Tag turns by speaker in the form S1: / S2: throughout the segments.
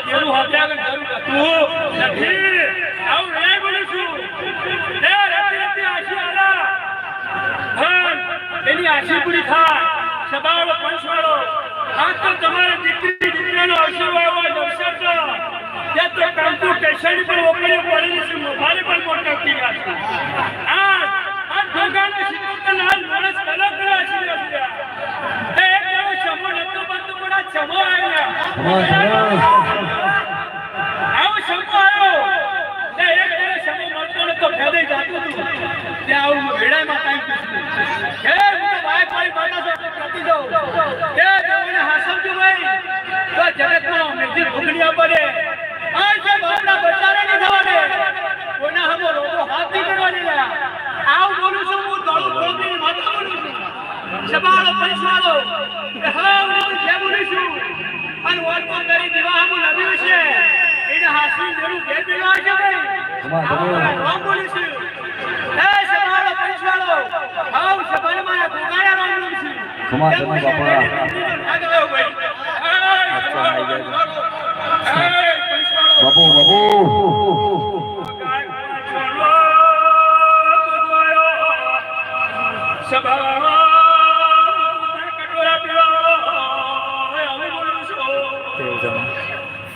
S1: આવા જેનું હત્યા જરૂર હતું નથી. આવું નહીં બોલું છું એ રતી રતી આશી આલા ધન એની આશી પૂરી થાય. સબાળો પંચવાળો. આ તો તમારે દીકરી દીકરાનો આશીર્વાદ હોય નવસર તો. ત્યાં તો કાંતુ સ્ટેશન પર ઓપડી પડી છે મોબાઈલ પર મોટા થઈ આ આ ભગવાનને શીખવતા લાલ માણસ કલક આશીર્વાદ એક એવો ચમો નતો પણ આ ચમો આવ્યો આવો શંકો આવ્યો તે એક તારે શંકો મળતો નતો જાતું હતું ત્યાં આવું મેં કાંઈ પૂછ્યું હે હું ભાઈ પ્રતિ હે હાસવજો તો જગતમાં પડે આ જે બાપના બચારા નહીં થવા દે કોઈના હમો લોકો હાથ નહીં કરવાની રહ્યા આવું બોલું છું હું દોડું માથા બોલું છું. સબાળો એ હવે હું જે બોલું છું. અને કરી છે એને હાસવી જરૂર ઘેર વિવાહ છે ભાઈ. બોલું છું.
S2: ખમા તમે બાપા. બાપુ બાપુ.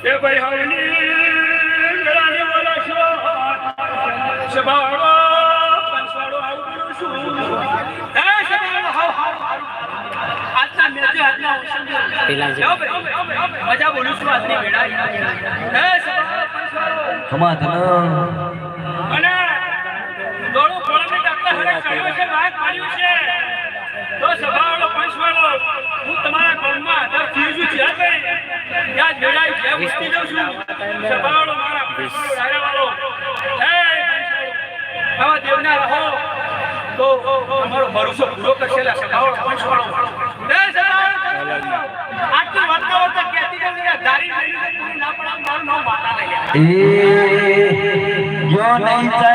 S1: એ ભાઈ હવની ગળાને બોલા છો સભાળો પંચવાળો આવું બોલું છું એ સભાળો હાવ હાવ હાવ આજના મેચે આજના ઓસંગે મજા બોલું છું આજની વેળા અને દોડો છે તો સભાવાળો પંચવાળો હું તમારા ગામમાં આધાર થયું છું જ્યાં કઈ ત્યાં જોડાઈ જ્યાં જાઉં છું સભાવાળો મારા પંચવાળો ડાયરાવાળો હે આવા દેવના રહો તો ભરોસો પૂરો કરશે સભાવાળો પંચવાળો.
S2: એ જો નહીં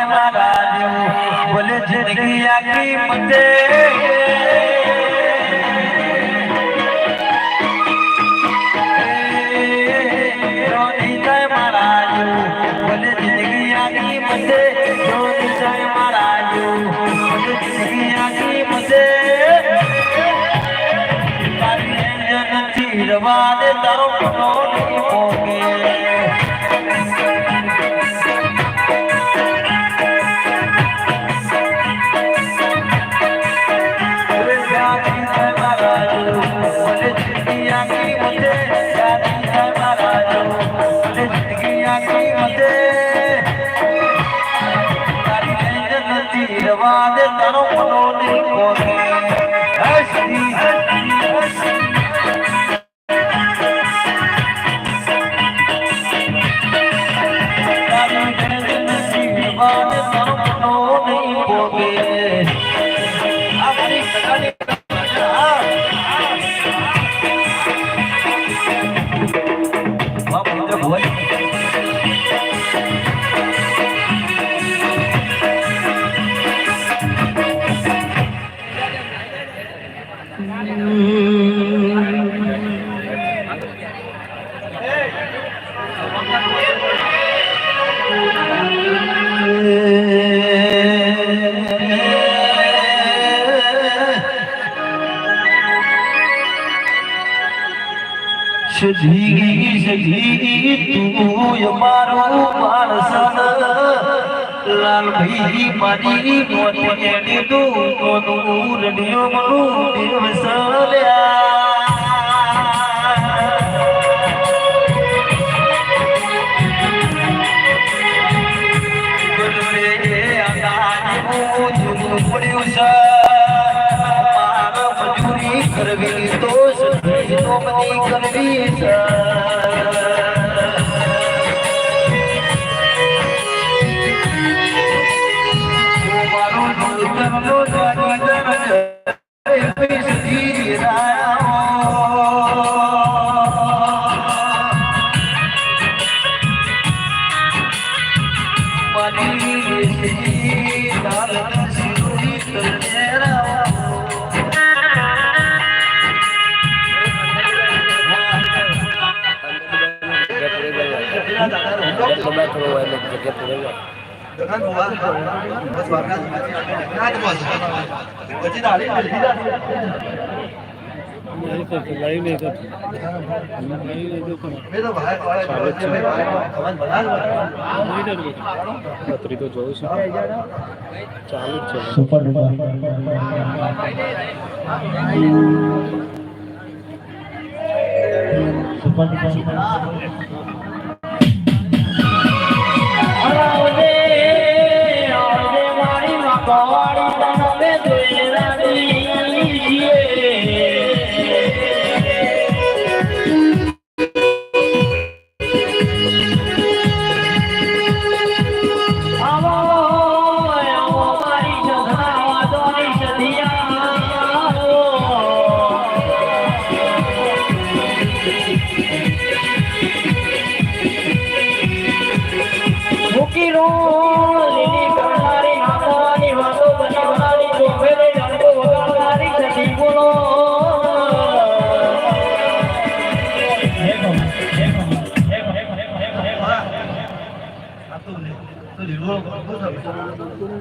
S2: તારો મનો નહીં કોને હસતી હસતી હસતી તારી જિંદગી બાદ સજી સજી તું મારો માણસન લાલ ભાઈ મારી મોતી એની તું કોનું રડિયો મનું દિવસલ્યા
S3: Gracias. dengan gua gua suaranya nah itu bos
S4: gua cinta
S3: ini नहीं करते लाइव नहीं करते नहीं नहीं जो कर तो जो चालू चलो सुपर सुपर सुपर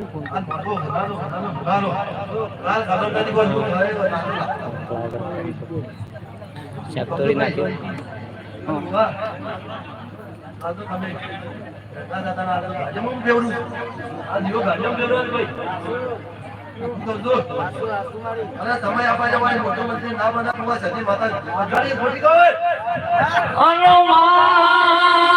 S3: સમય આપવા શાક તોડી નાખ્યો અરે માતા